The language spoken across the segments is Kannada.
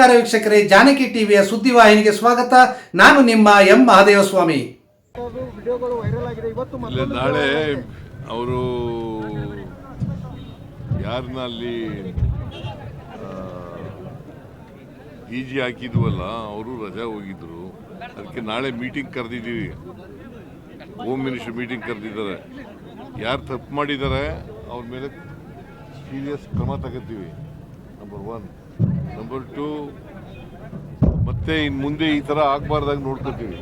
ನಮಸ್ಕಾರ ವೀಕ್ಷಕರೇ, ಜಾನಕಿ ಟಿವಿಯ ಸುದ್ದಿವಾಹಿನಿಗೆ ಸ್ವಾಗತ. ನಾನು ನಿಮ್ಮ ಎಂ ಮಹಾದೇವಸ್ವಾಮಿ. ನಾಳೆ ಅವರು ಯಾರನ್ನ ಅಲ್ಲಿ ಈಜಿ ಹಾಕಿದ್ವಲ್ಲ, ಅವರು ರಜಾ ಹೋಗಿದ್ರು. ಅದಕ್ಕೆ ನಾಳೆ ಮೀಟಿಂಗ್ ಕರೆದಿದ್ದೀವಿ. ಹೋಮ್ ಮಿನಿಸ್ಟರ್ ಮೀಟಿಂಗ್ ಕರೆದಿದ್ದಾರೆ. ಯಾರು ತಪ್ಪು ಮಾಡಿದ್ದಾರೆ, ಅವ್ರ ಮೇಲೆ ಸೀರಿಯಸ್ ಕ್ರಮ ತಗೋತೀವಿ ನಂಬರ್ ಒನ್ ಟು ಮತ್ತೆ ಇನ್ ಮುಂದೆ ಈ ಥರ ಆಗಬಾರ್ದಾಗ ನೋಡ್ಕೋತೀವಿ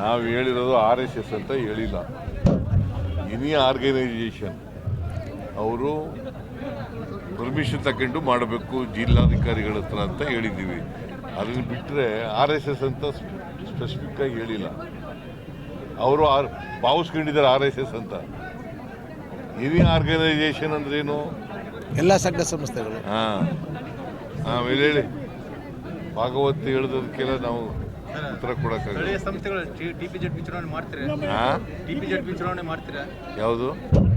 ನಾವು ಹೇಳಿರೋದು ಆರ್ ಎಸ್ ಎಸ್ ಅಂತ ಹೇಳಿಲ್ಲ. Any organisation. ಅವರು ಪರ್ಮಿಷನ್ ತಗೊಂಡು ಮಾಡಬೇಕು ಜಿಲ್ಲಾಧಿಕಾರಿಗಳ ಹತ್ರ ಅಂತ ಹೇಳಿದ್ದೀವಿ. ಅದನ್ನು ಬಿಟ್ಟರೆ ಆರ್ ಎಸ್ ಎಸ್ ಅಂತ ಸ್ಪೆಸಿಫಿಕ್ ಆಗಿ ಹೇಳಿಲ್ಲ. ಅವರು ಆರ್ ಭಾವಿಸ್ಕೊಂಡಿದ್ದಾರೆ ಆರ್ ಎಸ್ ಎಸ್ ಅಂತ. ಎನಿ ಆರ್ಗನೈಸೇಷನ್ ಅಂದ್ರೇನು ಎಲ್ಲ ಸಂಘ ಸಂಸ್ಥೆಗಳು. ಹಾಂ. ಆಮೇಲೆ ಹೇಳಿ ಭಾಗವತ್ ಹೇಳಿದದಕ್ಕೆಲ್ಲ ನಾವು ಉತ್ತರ ಕೊಡೋಕ್ಕಾಗಲ್ಲ. ಸ್ಥಳೀಯ ಸಂಸ್ಥೆಗಳು ಟಿಪಿಜೆಡ್ ಚುನಾವಣೆ ಮಾಡ್ತೀರಾ? ಹಾಂ? ಟಿಪಿಜೆಡ್ ಚುನಾವಣೆ ಮಾಡ್ತೀರಾ? ಯಾವುದು?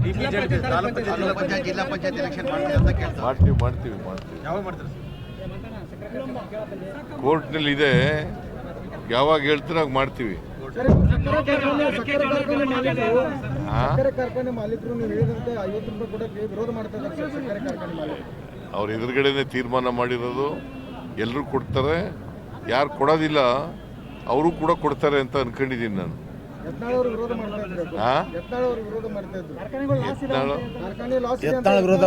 ಟಿಪಿಜೆಡ್ ತಾಲೂಕು ಪಂಚಾಯತ್ ಜಿಲ್ಲಾ ಪಂಚಾಯತ್. ಎಲೆಕ್ಷನ್ ಮಾಡ್ತೀರಾ ಅಂತ ಕೇಳ್ತಾರೆ ಮಾಡ್ತೀವಿ ಮಾಡ್ತೀವಿ ಮಾಡ್ತೀವಿ. ಯಾವಾಗ ಮಾಡ್ತೀರಾ? ಕೋರ್ಟ್ನಲ್ಲಿ ಇದೆ. ಯಾವಾಗ ಹೇಳ್ತೀರ ಆಗ ಮಾಡ್ತೀವಿ. ಮಾಲೀಕರು ಸಕ್ಕರೆ ಕಾರ್ಖಾನೆ ಮಾಲೀಕರು ನೀವು ಹೇಳಿದಂತೆ ಐವತ್ತು ರೂಪಾಯಿ ಕೊಡಕ್ಕೆ ವಿರೋಧ ಮಾಡ್ತಾ ಇದ್ದಾರೆ ಸರ್ ಸಕ್ಕರೆ ಕಾರ್ಖಾನೆ ಮಾಲೀಕರು. ಅವ್ರ ಎದುರುಗಡೆನೆ ತೀರ್ಮಾನ ಮಾಡಿರೋದು. ಎಲ್ಲರೂ ಕೊಡ್ತಾರೆ. ಯಾರು ಕೊಡೋದಿಲ್ಲ ಅವರು ಕೂಡ ಕೊಡ್ತಾರೆ ಅಂತ ಅನ್ಕೊಂಡಿದ್ದೀನಿ ನಾನು. ಎತ್ನಾಳು ವಿರೋಧ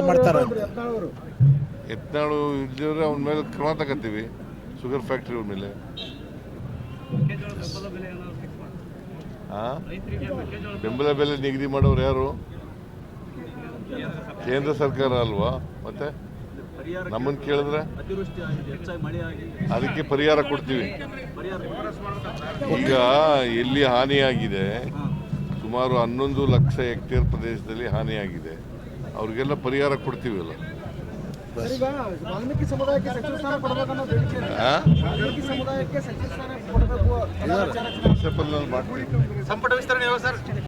ಮಾಡ್ತಾರೆ ಇದ್ದರೆ ಅವನ ಮೇಲೆ ಕ್ರಮ ತಗೋತೀವಿ ಶುಗರ್ ಫ್ಯಾಕ್ಟ್ರಿ ಅವ್ರ ಮೇಲೆ? ಬೆಂಬಲ ಬೆಲೆ ನಿಗದಿ ಮಾಡೋರು ಯಾರು? ಕೇಂದ್ರ ಸರ್ಕಾರ ಅಲ್ವಾ? ಮತ್ತೆ? ನಮ್ಮನ್ನು ಕೇಳಿದ್ರೆ? ಅತಿವೃಷ್ಟಿ ಆಗಿದೆ ಹೆಚ್ಚಾಗಿ ಮಳೆ ಆಗಿ ಅದಕ್ಕೆ ಪರಿಹಾರ ಕೊಡ್ತೀವಿ. ಈಗ ಎಲ್ಲಿ ಹಾನಿಯಾಗಿದೆ? ಸುಮಾರು ಹನ್ನೊಂದು ಲಕ್ಷ ಹೆಕ್ಟೇರ್ ಪ್ರದೇಶದಲ್ಲಿ ಹಾನಿಯಾಗಿದೆ. ಅವ್ರಿಗೆಲ್ಲ ಪರಿಹಾರ ಕೊಡ್ತೀವಲ್ಲ? ಸಂಪುಟ ವಿಸ್ತರಣೆ